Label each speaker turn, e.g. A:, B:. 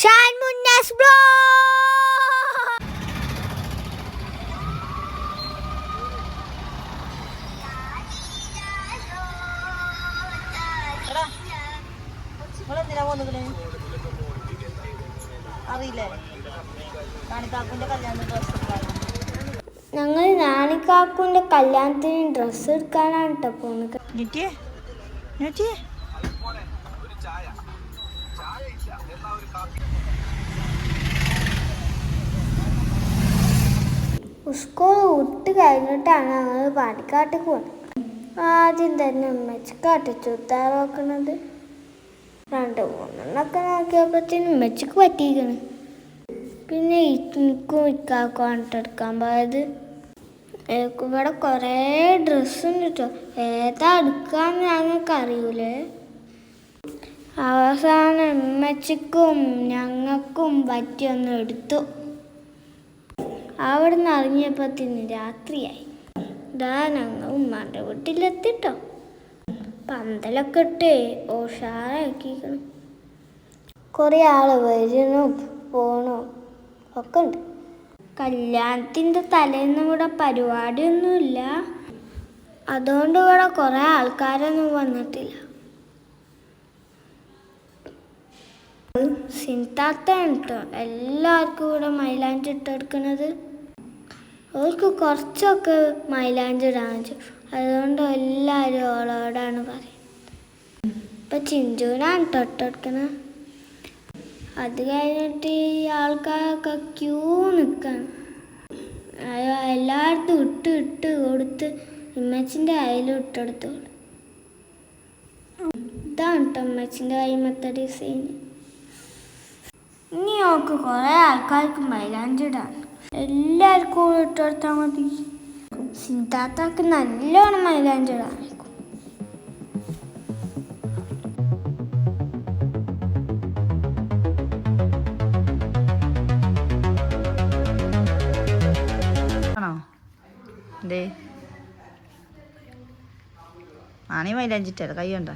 A: Shaan Munnas blow
B: അറിയില്ലേ? കാണിക്കാക്കുന്റെ കല്യാണം dress
A: ഞങ്ങൾ നാണിക്കാക്കുന്റെ കല്യാണത്തിന് ഡ്രസ്സ് എടുക്കാനാണ് കേട്ടോ
B: പോണത്
A: സ്കൂൾ വിട്ട് കഴിഞ്ഞിട്ടാണ് ഞങ്ങൾ പാടിക്കാട്ടിൽ പോകുന്നത് ആദ്യം തന്നെ ഉമ്മച്ചിക്കാട്ട് ചുത്താൻ നോക്കണത്. രണ്ട് മൂന്നെണ്ണൊക്കെ നോക്കിയപ്പോഴത്തേനും ഉമ്മച്ചിക്ക് പറ്റിയിരിക്കണ്. പിന്നെ എനിക്കും ഇക്കാക്കുമാണ് എടുക്കാൻ പോയത്. ഇവിടെ കുറേ ഡ്രസ്സുണ്ട് കേട്ടോ ഏതാ എടുക്കാന്ന് ഞങ്ങൾക്ക് അറിയൂലേ അവസാനം ഉമ്മച്ചിക്കും ഞങ്ങൾക്കും പറ്റിയൊന്ന് എടുത്തു. അവിടെ നിന്ന് ഇറങ്ങിയപ്പോഴത്തേന് രാത്രിയായി. ഇതാ ഞങ്ങൾ ഉമ്മാന്റെ വീട്ടിലെത്തിട്ടോ. പന്തലൊക്കെ ഇട്ടേ ഉഷാറാക്കിക്കണം കുറേ ആൾ വരുന്നു പോണു. ഒക്കെ ഉണ്ട്. കല്യാണത്തിന്റെ തലേന്ന് ഇവിടെ പരിപാടിയൊന്നുമില്ല. അതുകൊണ്ട് ഇവിടെ കുറേ ആൾക്കാരൊന്നും വന്നിട്ടില്ല. കേട്ടോ എല്ലാവർക്കും കൂടെ മൈലാഞ്ചി ഇട്ടെടുക്കണത്. അവർക്ക് കുറച്ചൊക്കെ മൈലാഞ്ചി ഇടാന്ന് വെച്ചു. അതുകൊണ്ട് എല്ലാവരും ഓളോടാണ് പറയുന്നത്. ഇപ്പം ചിഞ്ചുവിനാണ് തൊട്ടെടുക്കണത് അത് കഴിഞ്ഞിട്ട് ഈ ആൾക്കാരൊക്കെ ക്യൂ നിൽക്കണം എല്ലായിടത്തും ഇട്ട് ഇട്ട് കൊടുത്ത് ഉമ്മച്ചിന്റെ കയ്യിലും ഇട്ടെടുത്തു ഇതാണ് കേട്ടോ ഉമ്മച്ചിന്റെ കൈമത്തെ ഡിസൈൻ ഇനി നോക്ക് കുറേ ആൾക്കാർക്ക് മൈലാഞ്ചി ഇടാൻ എല്ലാവർക്കും കൂടെ ഇട്ടെടുത്താൽ മതി. സിദ്ധാർത്ഥക്ക് നല്ലോണം മൈലാഞ്ചി ഇടാൻ
B: ആണോ എന്തേ ആണീ മൈലാഞ്ചിട്ടല്ല കൈ കണ്ട.